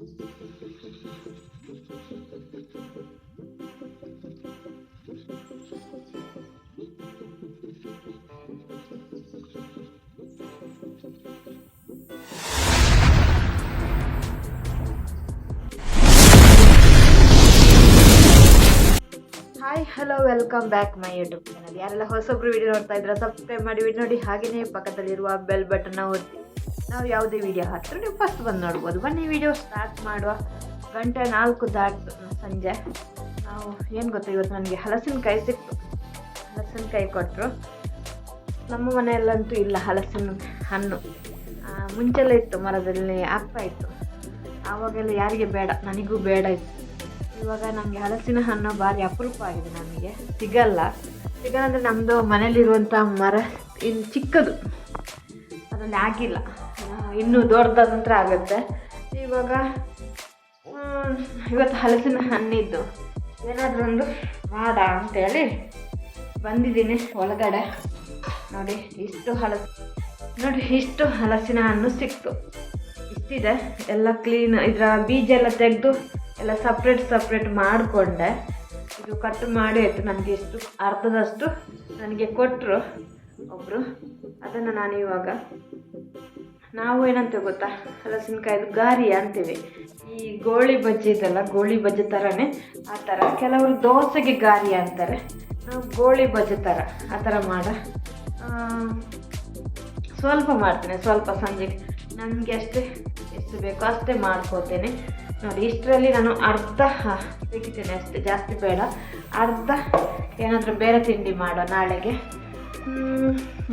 Hi hello welcome back my YouTube channel ಯಾರೆಲ್ಲ ಹೊಸೊಬ್ರು video ನೋಡ್ತಾ ಇದ್ರೆ ಸಬ್ಸ್ಕ್ರೈಬ್ ಮಾಡಿ ನೋಡಿ ಹಾಗೆಯೇ ಪಕ್ಕದಲ್ಲಿರುವ ಬೆಲ್ ಬಟನ್ನ ಒತ್ತಿ. ನಾವು ಯಾವುದೇ ವಿಡಿಯೋ ಹಾಕಿದ್ರೆ ನೀವು ಫಸ್ಟ್ ಬಂದು ನೋಡ್ಬೋದು. ಬನ್ನಿ ವಿಡಿಯೋ ಸ್ಟಾರ್ಟ್ ಮಾಡುವ. ಗಂಟೆ ನಾಲ್ಕು ದಾಟ್ ಸಂಜೆ. ನಾವು ಏನು ಗೊತ್ತಾ, ಇವತ್ತು ನನಗೆ ಹಲಸಿನಕಾಯಿ ಸಿಕ್ತು. ಹಲಸಿನಕಾಯಿ ಕೊಟ್ಟರು ನಮ್ಮ ಮನೆಯಲ್ಲಂತೂ ಇಲ್ಲ ಹಲಸಿನ ಹಣ್ಣು. ಮುಂಚೆಲ್ಲ ಇತ್ತು, ಮರದಲ್ಲಿ ಆಗ್ತಾ ಇತ್ತು. ಆವಾಗೆಲ್ಲ ಯಾರಿಗೆ ಬೇಡ, ನನಗೂ ಬೇಡ ಇತ್ತು. ಇವಾಗ ನನಗೆ ಹಲಸಿನ ಹಣ್ಣು ಭಾರಿ ಅಪರೂಪ ಆಗಿದೆ ನಮಗೆ ಸಿಗಲ್ಲ. ಸಿಗಲ್ಲ ಅಂದರೆ ನಮ್ಮದು ಮನೇಲಿರುವಂಥ ಮರ ಇನ್ನು ಚಿಕ್ಕದು. ಅದರಲ್ಲಿ ಆಗಿಲ್ಲ. ಇನ್ನೂ ದೊಡ್ಡದಾದ ನಂತರ ಆಗುತ್ತೆ. ಇವಾಗ ಇವತ್ತು ಹಲಸಿನ ಹಣ್ಣಿದ್ದು. ಏನಾದರೂ ಒಂದು ಮಾಡ ಅಂತೇಳಿ ಬಂದಿದ್ದೀನಿ ಒಳಗಡೆ. ನೋಡಿ, ಇಷ್ಟು ಹಲಸು, ನೋಡಿ, ಇಷ್ಟು ಹಲಸಿನ ಹಣ್ಣು ಸಿಕ್ತು. ಇಷ್ಟಿದೆ. ಎಲ್ಲ ಕ್ಲೀನ್ ಇದರ ಬೀಜ ಎಲ್ಲ ತೆಗೆದು ಎಲ್ಲ ಸಪ್ರೇಟ್ ಸಪ್ರೇಟ್ ಮಾಡಿಕೊಂಡೆ. ಇದು ಕಟ್ ಮಾಡಿ ಆಯಿತು. ನನಗೆ ಇಷ್ಟು ಅರ್ಧದಷ್ಟು ನನಗೆ ಕೊಟ್ಟರು ಒಬ್ಬರು ಅದನ್ನು ನಾನು ಇವಾಗ ನಾವು ಏನಂತೇವೆ ಗೊತ್ತಾ? ಹಲಸಿನಕಾಯ್ದು ಗಾರಿ ಅಂತೀವಿ. ಈ ಗೋಳಿ ಬಜ್ಜಿ ಇದೆಲ್ಲ, ಗೋಳಿ ಬಜ್ಜಿ ಥರನೇ ಆ ಥರ ಕೆಲವರು ದೋಸೆಗೆ ಗಾರಿ ಅಂತಾರೆ. ನಾವು ಗೋಳಿ ಬಜ್ಜಿ ಥರ ಆ ಥರ ಮಾಡ. ಸ್ವಲ್ಪ ಮಾಡ್ತೇನೆ, ಸ್ವಲ್ಪ ಸಂಜೆಗೆ. ನನಗೆ ಅಷ್ಟೇ, ಎಷ್ಟು ಬೇಕೋ ಅಷ್ಟೇ ಮಾಡ್ಕೋತೇನೆ ನೋಡಿ, ಇಷ್ಟರಲ್ಲಿ ನಾನು ಅರ್ಧ ತೆಗಿತೇನೆ ಅಷ್ಟೇ, ಜಾಸ್ತಿ ಬೇಡ. ಅರ್ಧ ಏನಾದರೂ ಬೇರೆ ತಿಂಡಿ ಮಾಡೋ ನಾಳೆಗೆ.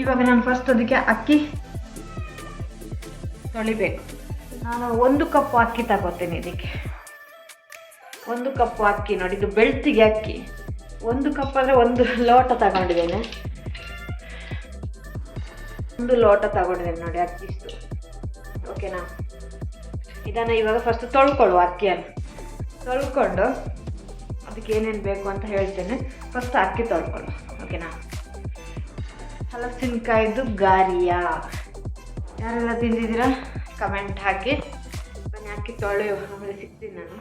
ಇವಾಗ ನಾನು ಫಸ್ಟ್ ಅದಕ್ಕೆ ಅಕ್ಕಿ ತೊಳಿಬೇಕು. ನಾನು ಒಂದು ಕಪ್ ಅಕ್ಕಿ ತಗೋತೇನೆ ಇದಕ್ಕೆ. ಒಂದು ಕಪ್ ಅಕ್ಕಿ ನೋಡಿ, ಇದು ಬೆಳ್ತಿಗೆ ಅಕ್ಕಿ. ಒಂದು ಕಪ್ ಅಂದರೆ ಒಂದು ಲೋಟ ತಗೊಂಡಿದ್ದೇನೆ. ಒಂದು ಲೋಟ ತಗೊಂಡಿದ್ದೇನೆ ನೋಡಿ ಅಕ್ಕಿ ಇಷ್ಟು. ಓಕೆನಾ ಇದನ್ನು ಇವಾಗ ಫಸ್ಟ್ ತೊಳ್ಕೊಳ್ಳುವ ಅಕ್ಕಿಯನ್ನು. ತೊಳ್ಕೊಂಡು ಅದಕ್ಕೆ ಏನೇನು ಬೇಕು ಅಂತ ಹೇಳ್ತೇನೆ. ಫಸ್ಟ್ ಅಕ್ಕಿ ತೊಳ್ಕೊಳ್ಳು ಓಕೆನಾ ಹಲಸಿನಕಾಯ್ದು ಗಾರಿಯಾ. ಯಾರೆಲ್ಲ ತಿಂದಿದ್ದೀರಾ? ಕಮೆಂಟ್ ಹಾಕಿ. ಬನ್ನಿ ಹಾಕಿ ತೊಳೆ ಆಮೇಲೆ ಸಿಗ್ತೀನಿ ನಾನು.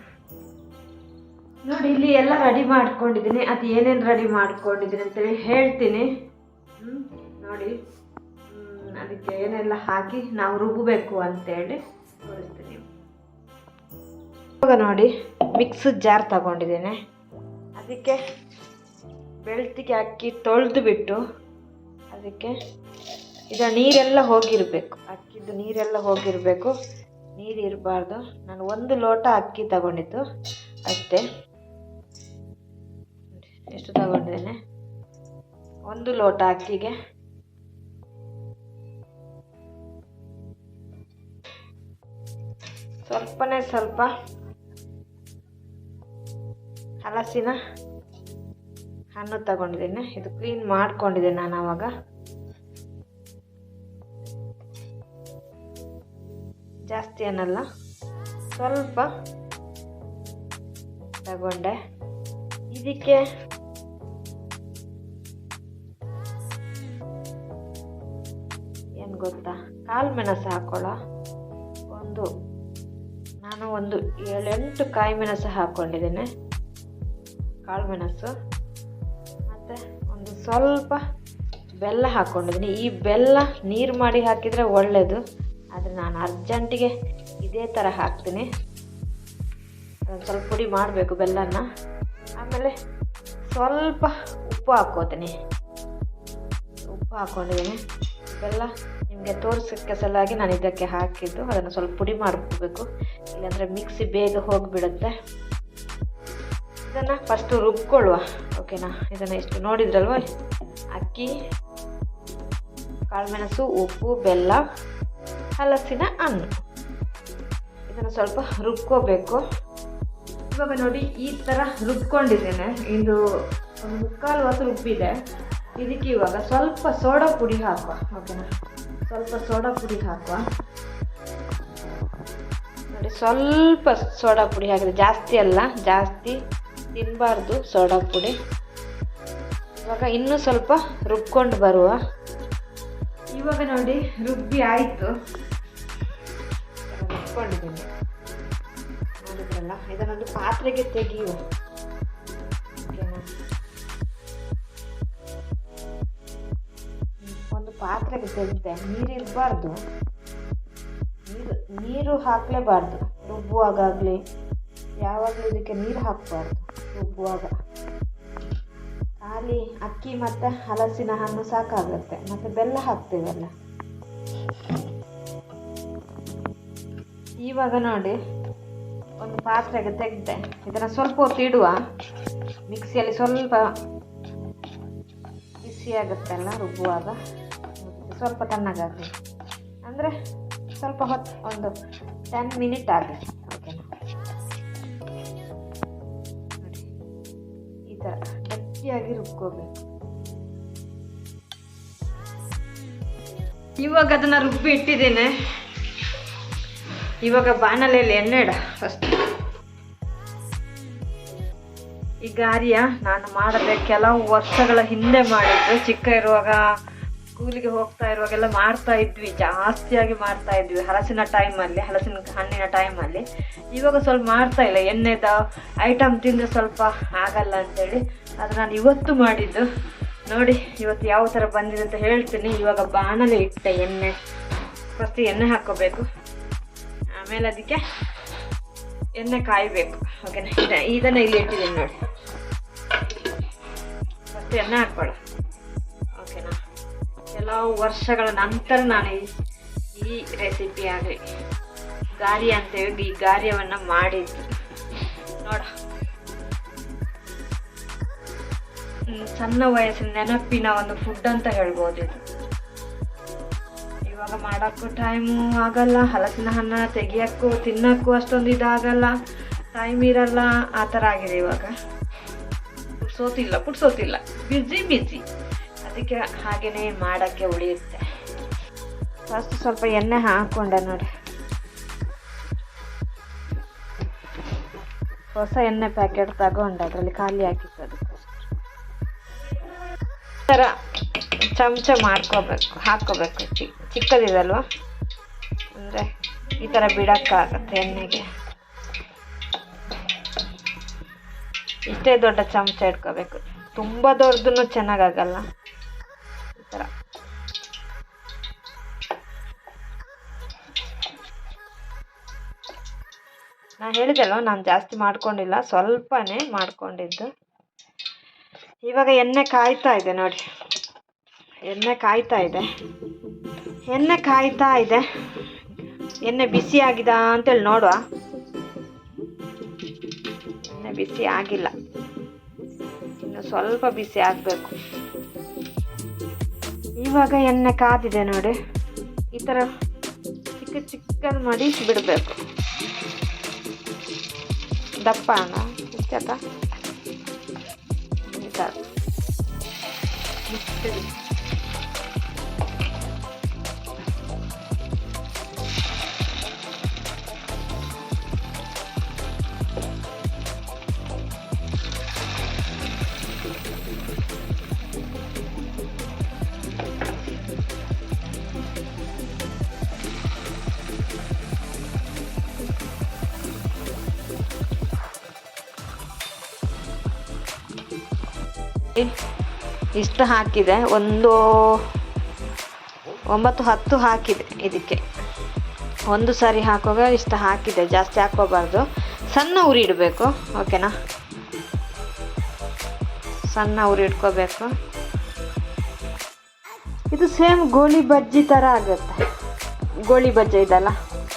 ನೋಡಿ, ಇಲ್ಲಿ ಎಲ್ಲ ರೆಡಿ ಮಾಡ್ಕೊಂಡಿದ್ದೀನಿ. ಅದು ಏನೇನು ರೆಡಿ ಮಾಡ್ಕೊಂಡಿದ್ದೀನಿ ಅಂತೇಳಿ ಹೇಳ್ತೀನಿ. ನೋಡಿ. ಅದಕ್ಕೆ ಏನೆಲ್ಲ ಹಾಕಿ ನಾವು ರುಬ್ಬಬೇಕು ಅಂತೇಳಿ ತೋರಿಸ್ತೀನಿ. ಇವಾಗ ನೋಡಿ ಮಿಕ್ಸ್ ಜಾರ್ ತಗೊಂಡಿದ್ದೀನಿ. ಅದಕ್ಕೆ ಬೆಳ್ತಿಗೆ ಅಕ್ಕಿ ತೊಳೆದು ಬಿಟ್ಟು ಅದಕ್ಕೆ ಇದು ನೀರೆಲ್ಲ ಹೋಗಿರಬೇಕು. ಅಕ್ಕಿದ್ದು ನೀರೆಲ್ಲ ಹೋಗಿರಬೇಕು. ನೀರು ಇರಬಾರ್ದು. ನಾನು ಒಂದು ಲೋಟ ಅಕ್ಕಿ ತಗೊಂಡಿದ್ದು. ಅಷ್ಟೇ. ಎಷ್ಟು ತಗೊಂಡಿದ್ದೇನೆ? ಒಂದು ಲೋಟ ಅಕ್ಕಿಗೆ. ಸ್ವಲ್ಪನೇ ಸ್ವಲ್ಪ ಹಲಸಿನ ಹಣ್ಣು ತಗೊಂಡಿದ್ದೇನೆ. ಇದು ಕ್ಲೀನ್ ಮಾಡ್ಕೊಂಡಿದ್ದೆ ನಾನು ಆವಾಗ ಜಾಸ್ತಿ ಏನಲ್ಲ. ಸ್ವಲ್ಪ ತಗೊಂಡೆ. ಇದಕ್ಕೆ ಏನು ಗೊತ್ತಾ? ಕಾಳು ಮೆಣಸು ಒಂದು. ನಾನು ಒಂದು ಏಳೆಂಟು ಕಾಯಿ ಮೆಣಸು ಹಾಕ್ಕೊಂಡಿದ್ದೇನೆ ಕಾಳು ಮೆಣಸು. ಮತ್ತು ಒಂದು ಸ್ವಲ್ಪ ಬೆಲ್ಲ ಹಾಕ್ಕೊಂಡಿದ್ದೀನಿ ಈ ಬೆಲ್ಲ ನೀರು ಮಾಡಿ ಹಾಕಿದರೆ ಒಳ್ಳೆಯದು ಆದರೆ ನಾನು ಅರ್ಜೆಂಟಿಗೆ ಇದೇ ಥರ ಹಾಕ್ತೀನಿ. ಸ್ವಲ್ಪ ಪುಡಿ ಮಾಡಬೇಕು ಬೆಲ್ಲನ ಆಮೇಲೆ ಸ್ವಲ್ಪ ಉಪ್ಪು ಹಾಕ್ಕೋತೀನಿ. ಉಪ್ಪು ಹಾಕ್ಕೊಂಡಿದ್ದೀನಿ ಬೆಲ್ಲ ನಿಮಗೆ ತೋರಿಸೋಕ್ಕೆ ಸಲುವಾಗಿ ನಾನು ಇದಕ್ಕೆ ಹಾಕಿದ್ದು. ಅದನ್ನು ಸ್ವಲ್ಪ ಪುಡಿ ಮಾಡ್ಕೋಬೇಕು. ಇಲ್ಲಾಂದರೆ ಮಿಕ್ಸಿ ಬೇಗ ಹೋಗಿಬಿಡುತ್ತೆ. ಇದನ್ನು ಫಸ್ಟು ರುಬ್ಕೊಳ್ಳುವ. ಓಕೆನಾ ಇದನ್ನು ಎಷ್ಟು ನೋಡಿದ್ರಲ್ವ? ಅಕ್ಕಿ ಕಾಳುಮೆಣಸು, ಉಪ್ಪು, ಬೆಲ್ಲ, ಹಲಸಿನ ಹಣ್ಣು. ಇದನ್ನು ಸ್ವಲ್ಪ ರುಬ್ಕೋಬೇಕು. ಇವಾಗ ನೋಡಿ ಈ ಥರ ರುಬ್ಕೊಂಡಿದ್ದೇನೆ. ಇದು ಒಂದು ಮುಕ್ಕಾಲು ಹೊತ್ತು ರುಬ್ಬಿದೆ. ಇದಕ್ಕೆ ಇವಾಗ ಸ್ವಲ್ಪ ಸೋಡಾ ಪುಡಿ ಹಾಕುವ. ಓಕೆನಾ? ಸ್ವಲ್ಪ ಸೋಡಾ ಪುಡಿ ಹಾಕುವ. ನೋಡಿ, ಸ್ವಲ್ಪ ಸೋಡಾ ಪುಡಿ ಹಾಕಿದೆ ಜಾಸ್ತಿ ಅಲ್ಲ, ಜಾಸ್ತಿ ತಿನ್ನಬಾರ್ದು ಸೋಡಾ ಪುಡಿ. ಇವಾಗ ಇನ್ನೂ ಸ್ವಲ್ಪ ರುಬ್ಕೊಂಡು ಬರುವ. ಇವಾಗ ನೋಡಿ ರುಬ್ಬಿ ಆಯಿತು. ಇಟ್ಕೊಂಡಿದ್ದೀನಿ ನೋಡಿದ್ರಲ್ಲ, ಇದನ್ನೊಂದು ಪಾತ್ರೆಗೆ ತೆಗೆಯುವ ಒಂದು ಪಾತ್ರೆಗೆ ತೆಗೆದೆ ನೀರಿರಬಾರ್ದು ನೀರು ನೀರು ಹಾಕಲೇಬಾರ್ದು. ರುಬ್ಬುವಾಗಲಿ ಯಾವಾಗಲೂ ಇದಕ್ಕೆ ನೀರು ಹಾಕಬಾರ್ದು, ರುಬ್ಬುವಾಗ. ಖಾಲಿ ಅಕ್ಕಿ ಮತ್ತು ಹಲಸಿನ ಹಣ್ಣು ಸಾಕಾಗುತ್ತೆ. ಮತ್ತು ಬೆಲ್ಲ ಹಾಕ್ತೀವಲ್ಲ? ಇವಾಗ ನೋಡಿ, ಒಂದು ಪಾತ್ರೆಗೆ ತೆಗೆದೆ. ಇದನ್ನು ಸ್ವಲ್ಪ ಹೊತ್ತು ಮಿಕ್ಸಿಯಲ್ಲಿ ಸ್ವಲ್ಪ ಬಿಸಿ ಆಗುತ್ತಲ್ಲ, ರುಬ್ಬುವಾಗ? ಸ್ವಲ್ಪ ತಣ್ಣಗಾಗಲಿ. ಅಂದರೆ ಸ್ವಲ್ಪ ಹೊತ್ತು, ಒಂದು ಟೆನ್ ಮಿನಿಟ್ ಆಗಲಿ ಥರ ಗಟ್ಟಿಯಾಗಿ ರುಬ್ಕೋಬೇಕು ಇವಾಗ ಅದನ್ನು ರುಬ್ಬಿ ಇಟ್ಟಿದ್ದೀನಿ. ಇವಾಗ ಬಾಣಲೆಯಲ್ಲಿ ಎಣ್ಣೆ ಇಡ ಫಸ್ಟ್ ಈ ಗಾರಿಯ ನಾನು ಮಾಡದೆ ಕೆಲವು ವರ್ಷಗಳ ಹಿಂದೆ ಮಾಡಿದ್ದು, ಚಿಕ್ಕ ಇರುವಾಗ ಸ್ಕೂಲಿಗೆ ಹೋಗ್ತಾ ಇರುವಾಗೆಲ್ಲ ಮಾಡ್ತಾ ಇದ್ವಿ, ಜಾಸ್ತಿಯಾಗಿ ಮಾಡ್ತಾ ಇದ್ವಿ. ಹಲಸಿನ ಟೈಮಲ್ಲಿ ಹಲಸಿನ ಹಣ್ಣಿನ ಟೈಮಲ್ಲಿ ಇವಾಗ ಸ್ವಲ್ಪ ಮಾಡ್ತಾ ಇಲ್ಲ, ಎಣ್ಣೆದ ಐಟಮ್ ತಿಂದರೆ ಸ್ವಲ್ಪ ಆಗಲ್ಲ ಅಂತೇಳಿ. ಅದು ನಾನು ಇವತ್ತು ಮಾಡಿದ್ದು. ನೋಡಿ, ಇವತ್ತು ಯಾವ ಥರ ಬಂದಿದೆ ಅಂತ ಹೇಳ್ತೀನಿ. ಇವಾಗ ಬಾಣಲೆ ಇಟ್ಟೆ ಎಣ್ಣೆ. ಫಸ್ಟ್ ಎಣ್ಣೆ ಹಾಕ್ಕೋಬೇಕು. ಆಮೇಲೆ ಅದಕ್ಕೆ ಎಣ್ಣೆ ಕಾಯಬೇಕು. ಓಕೆನಾ ಇದೆ ಇದನ್ನು ಇಲ್ಲಿ ಇಟ್ಟಿದ್ದೀನಿ ನೋಡಿ. ಫಸ್ಟ್ ಎಣ್ಣೆ ಓಕೆನಾ ಕೆಲವು ವರ್ಷಗಳ ನಂತರ ನಾನು ಈ ರೆಸಿಪಿ ಆಗಲಿ ಗಾರಿ ಅಂತೇಳಿ ಈ ಗಾರ್ಯವನ್ನು ಮಾಡಿದ್ದು. ನೋಡ. ಸಣ್ಣ ವಯಸ್ಸಿನ ನೆನಪಿನ ಒಂದು ಫುಡ್ ಅಂತ ಹೇಳ್ಬೋದು ಇದು. ಇವಾಗ ಮಾಡೋಕ್ಕೂ ಟೈಮು ಆಗಲ್ಲ, ಹಲಸಿನ ಹಣ್ಣ ತೆಗಿಯೋಕ್ಕೂ, ತಿನ್ನೋಕ್ಕೂ ಅಷ್ಟೊಂದು ಇದಾಗಲ್ಲ ಟೈಮ್ ಇರಲ್ಲ, ಆ ಥರ ಆಗಿದೆ ಇವಾಗ. ಪುಡ್ಸೋತಿಲ್ಲ ಪುಡ್ಸೋತಿಲ್ಲ. ಬಿಸಿ ಬಿಸಿ ಅದಕ್ಕೆ ಹಾಗೆಯೇ ಮಾಡೋಕ್ಕೆ ಉಳಿಯುತ್ತೆ. ಫಸ್ಟ್ ಸ್ವಲ್ಪ ಎಣ್ಣೆ ಹಾಕ್ಕೊಂಡೆ ನೋಡಿ. ಹೊಸ ಎಣ್ಣೆ ಪ್ಯಾಕೆಟ್ ತಗೊಂಡೆ, ಅದರಲ್ಲಿ ಖಾಲಿ ಹಾಕಿತ್ತು ಅದಕ್ಕೆ ಥರ ಚಮಚ ಮಾಡ್ಕೋಬೇಕು ಹಾಕ್ಕೋಬೇಕು ಚಿಕ್ಕದಿದಲ್ವ? ಅಂದರೆ ಈ ಥರ ಬಿಡೋಕ್ಕಾಗತ್ತೆ ಎಣ್ಣೆಗೆ. ಇಷ್ಟೇ ದೊಡ್ಡ ಚಮಚ ಇಟ್ಕೋಬೇಕು. ತುಂಬ ದೊಡ್ಡದೂ ಚೆನ್ನಾಗಾಗಲ್ಲ. ನಾನು ಹೇಳಿದೆಲ್ಲ ನಾನು ಜಾಸ್ತಿ ಮಾಡ್ಕೊಂಡಿಲ್ಲ, ಸ್ವಲ್ಪನೇ ಮಾಡ್ಕೊಂಡಿದ್ದು. ಇವಾಗ ಎಣ್ಣೆ ಕಾಯ್ತಾ ಇದೆ ನೋಡಿ. ಎಣ್ಣೆ ಕಾಯ್ತಾ ಇದೆ. ಎಣ್ಣೆ ಕಾಯ್ತಾ ಇದೆ. ಎಣ್ಣೆ ಬಿಸಿ ಆಗಿದಾ ಅಂತೇಳಿ ನೋಡುವ. ಎಣ್ಣೆ ಬಿಸಿ ಆಗಿಲ್ಲ. ಇನ್ನು ಸ್ವಲ್ಪ ಬಿಸಿ ಆಗಬೇಕು. ಇವಾಗ ಎಣ್ಣೆ ಕಾದಿದೆ ನೋಡಿ. ಈ ಥರ ಚಿಕ್ಕ ಚಿಕ್ಕದು ಮಾಡಿ ಬಿಡಬೇಕು. ದಪ್ಪ ಅಣ್ಣ ಇಷ್ಟಕ್ಕ ಇಷ್ಟು ಹಾಕಿದೆ. ಒಂದು ಒಂಬತ್ತು ಹತ್ತು ಹಾಕಿದೆ ಇದಕ್ಕೆ. ಒಂದು ಸಾರಿ ಹಾಕುವಾಗ ಇಷ್ಟು ಹಾಕಿದೆ. ಜಾಸ್ತಿ ಹಾಕೋಬಾರ್ದು ಸಣ್ಣ ಉರಿ ಇಡಬೇಕು. ಓಕೆನಾ ಸಣ್ಣ ಉರಿ ಇಟ್ಕೋಬೇಕು. ಇದು ಸೇಮ್ ಗೋಳಿ ಬಜ್ಜಿ ಥರ ಆಗುತ್ತೆ. ಗೋಳಿ ಬಜ್ಜಿ ಇದಲ್ಲ,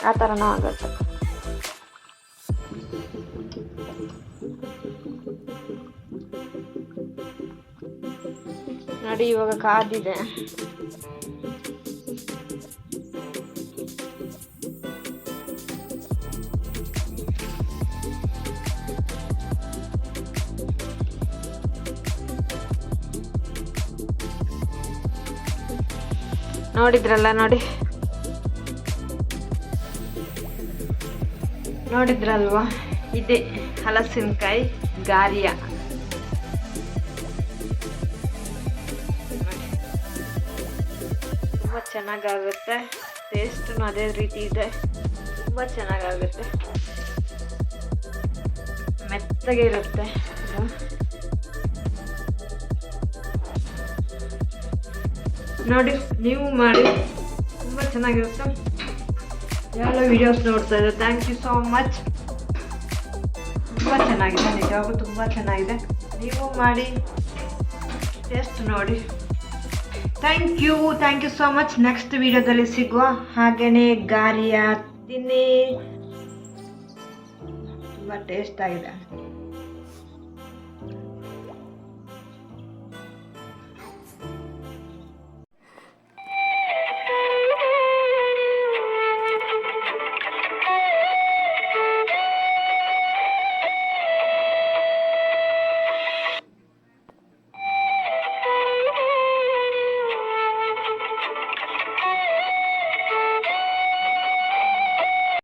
ಆ ಥರನೂ ಆಗುತ್ತೆ. ನೋಡಿ ಇವಾಗ ಕಾದಿದೆ. ನೋಡಿದ್ರಲ್ಲ ನೋಡಿ. ನೋಡಿದ್ರಲ್ವಾ? ಇದೆ ಹಲಸಿನಕಾಯಿ ಗಾರಿಯ. ಚೆನ್ನಾಗಾಗುತ್ತೆ. ಟೇಸ್ಟೂ ಅದೇ ರೀತಿ ಇದೆ. ತುಂಬ ಚೆನ್ನಾಗಾಗುತ್ತೆ. ಮೆತ್ತಗೆ ಇರುತ್ತೆ ನೋಡಿ, ನೀವು ಮಾಡಿ. ತುಂಬ ಚೆನ್ನಾಗಿರುತ್ತೆ. ಎಲ್ಲ ವಿಡಿಯೋಸ್ ನೋಡ್ತಾ ಇದ್ದಾರೆ ಥ್ಯಾಂಕ್ ಯು ಸೋ ಮಚ್ ತುಂಬ ಚೆನ್ನಾಗಿದೆ ನಿಜವಾಗೂ ತುಂಬ ಚೆನ್ನಾಗಿದೆ. ನೀವು ಮಾಡಿ ಟೇಸ್ಟ್ ನೋಡಿ. Thank you thank you so much next ವಿಡಿಯೋದಲ್ಲಿ ಸಿಗುವ ಹಾಗೆಯೇ ಗಾರಿಯ ತಿನ್ನಿ. ತುಂಬ ಟೇಸ್ಟ್ ಆಗಿದೆ.